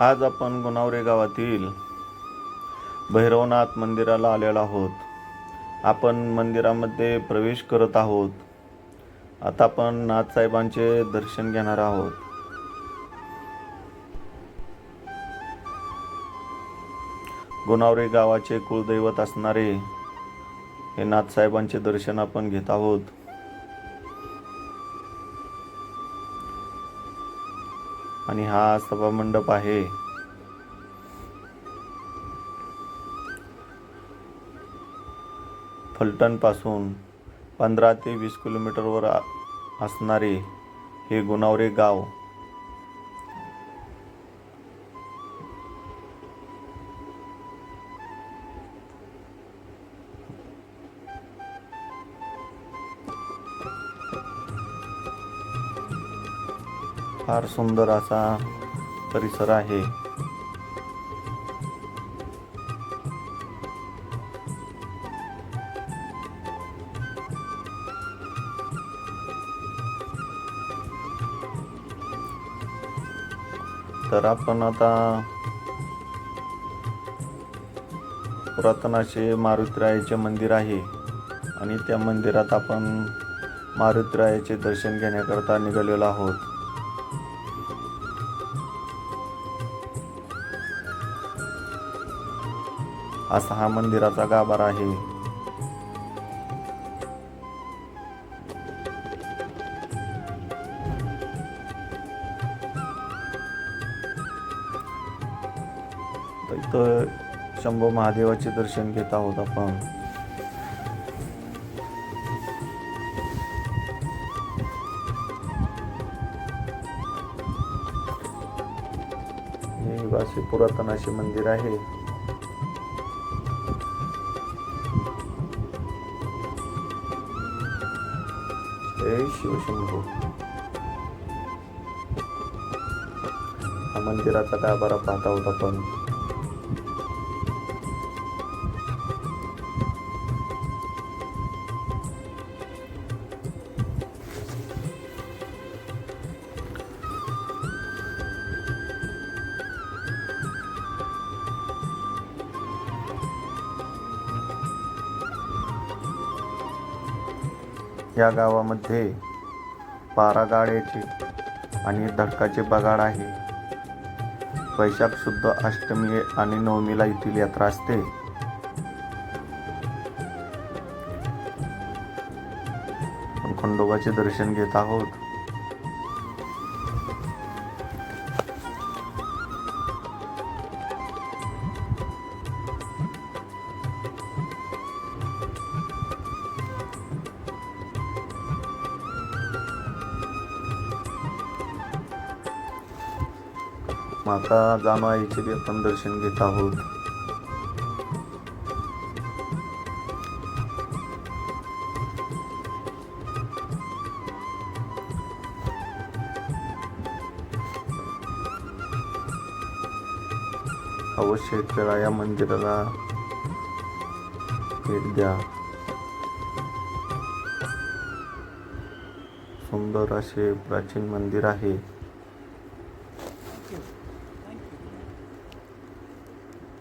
आज आपण गुणावरे गावातील भैरवनाथ मंदिराला आलेलो आहोत. आपण मंदिरामध्ये प्रवेश करत आहोत. आता आपण नाथसाहेबांचे दर्शन घेणार आहोत. गुणावरे गावाचे कुलदैवत असणारे हे नाथसाहेबांचे दर्शन आपण घेत आहोत. आणि हा सभामंडप आहे. फलटणपासून पंधरा ते वीस किलोमीटरवर असणारे हे गुणावरे गाव फार सुंदर असा परिसर आहे. तर आपण आता पुरातन असे मारुतीरायाचे मंदिर आहे आणि त्या मंदिरात आपण मारुतीरायाचे दर्शन घेण्याकरता निघालेलो आहोत. असा हा मंदिराचा गाभारा आहे. तर इथं शंभू महादेवाचे दर्शन घेत आहोत आपण. हे असे पुरातन असे मंदिर आहे. जय शिवशंभू हा मंदिराचा काय बरा पाहत आहोत आपण या गावामध्ये बारा आणि धडकाचे बगाड आहे. वैशाख शुद्ध अष्टमी आणि नवमीला येथील यात्रा असते. आपण खंडोबाचे दर्शन घेत आहोत. माता जामाईचे बी आपण दर्शन घेत आहोत. अवश्य एक या मंदिराला भेट द्या. सुंदर असे प्राचीन मंदिर आहे.